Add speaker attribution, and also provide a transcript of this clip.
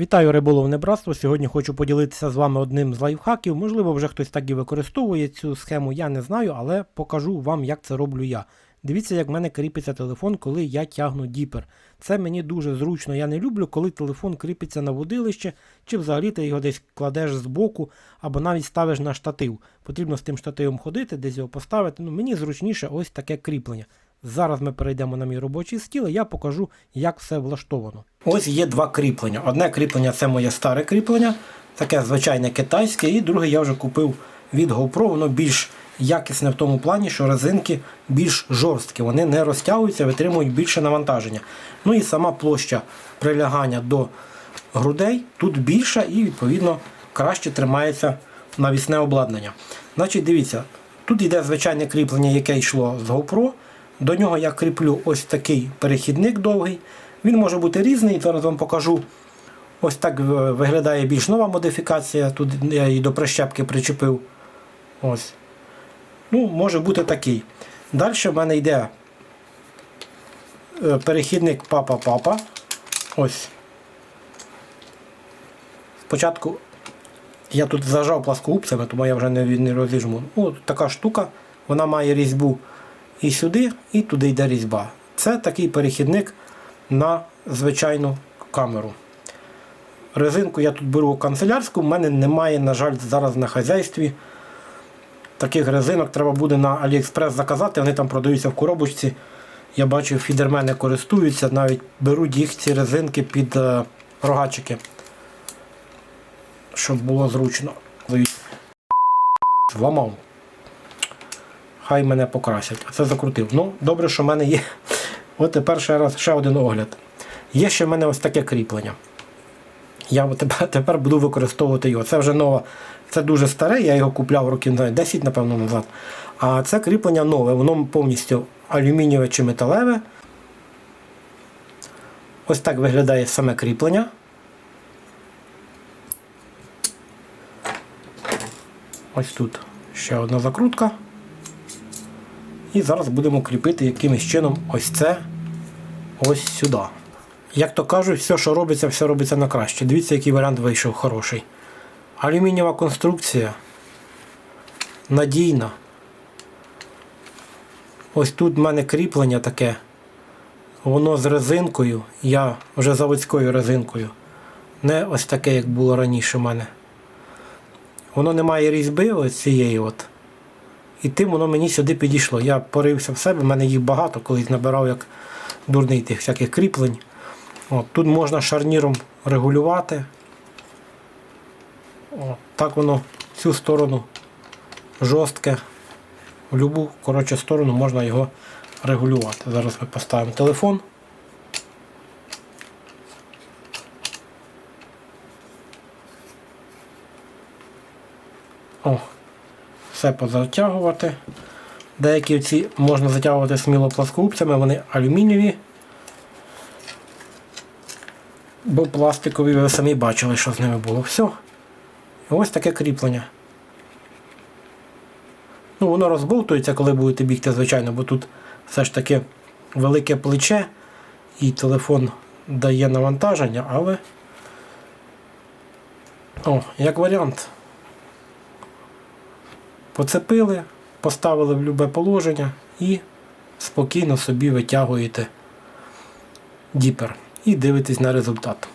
Speaker 1: Вітаю риболовне братство. Сьогодні хочу поділитися з вами одним з лайфхаків. Можливо, вже хтось так і використовує цю схему, я не знаю, але покажу вам, як це роблю я. Дивіться, як в мене кріпиться телефон, коли я тягну діпер. Це мені дуже зручно. Я не люблю, коли телефон кріпиться на водилище, чи взагалі ти його десь кладеш збоку, або навіть ставиш на штатив. Потрібно з тим штативом ходити, десь його поставити. Ну, мені зручніше ось таке кріплення. Зараз ми перейдемо на мій робочий стіл і я покажу, як все влаштовано. Ось є два кріплення. Одне кріплення це моє старе кріплення, таке звичайне китайське, і друге я вже купив від GoPro, воно більш якісне в тому плані, що резинки більш жорсткі, вони не розтягуються, витримують більше навантаження. Ну і сама площа прилягання до грудей тут більша і відповідно краще тримається навісне обладнання. Значить, дивіться, тут йде звичайне кріплення, яке йшло з GoPro. До нього я кріплю ось такий перехідник довгий. Він може бути різний, зараз вам покажу. Ось так виглядає більш нова модифікація. Тут я її до прищепки причепив. Ось. Ну, може бути такий. Далі в мене йде е, перехідник папа-папа. Ось. Спочатку я тут зажав пласкогубцями, тому я вже не, розіжму. Ну, така штука, вона має різьбу і сюди, і туди йде різьба. Це такий перехідник на звичайну камеру. Резинку я тут беру канцелярську, в мене немає, на жаль, зараз на хазяйстві. Таких резинок треба буде на AliExpress заказати, вони там продаються в коробочці. Я бачу, фідермени користуються, навіть беруть їх ці резинки під е, рогачики, щоб було зручно. Зламав. Хай мене покрасять. Це закрутив. Ну, добре, що в мене є. От тепер ще раз ще один огляд. Є ще в мене ось таке кріплення. Я тепер, буду використовувати його. Це вже нове, це дуже старе, я його купляв років знаю, 10, напевно, назад. А це кріплення нове, воно повністю алюмінієве чи металеве. Ось так виглядає саме кріплення. Ось тут ще одна закрутка. І зараз будемо кріпити якимось чином ось це ось сюди. Як то кажуть, все, що робиться, все робиться на краще. Дивіться, який варіант вийшов хороший. Алюмінієва конструкція. Надійна. Ось тут в мене кріплення таке. Воно з резинкою. Я вже заводською резинкою. Не ось таке, як було раніше в мене. Воно не має різьби ось цієї от. І тим воно мені сюди підійшло. Я порився в себе, в мене їх багато, колись набирав як дурний тих всяких кріплень. От, Тут можна шарніром регулювати. От, так воно цю сторону жорстке. В будь-яку коротше, сторону можна його регулювати. Зараз ми поставимо телефон. О, все позатягувати. Деякі ці можна затягувати сміло пласкогубцями, вони алюмінієві. Бо пластикові ви самі бачили, що з ними було. Все. І ось таке кріплення. Ну, Воно розбовтується, коли будете бігти, звичайно, бо тут все ж таки велике плече і телефон дає навантаження, але о, як варіант. Поцепили, поставили в любе положення і спокійно собі витягуєте діпер і дивитесь на результат.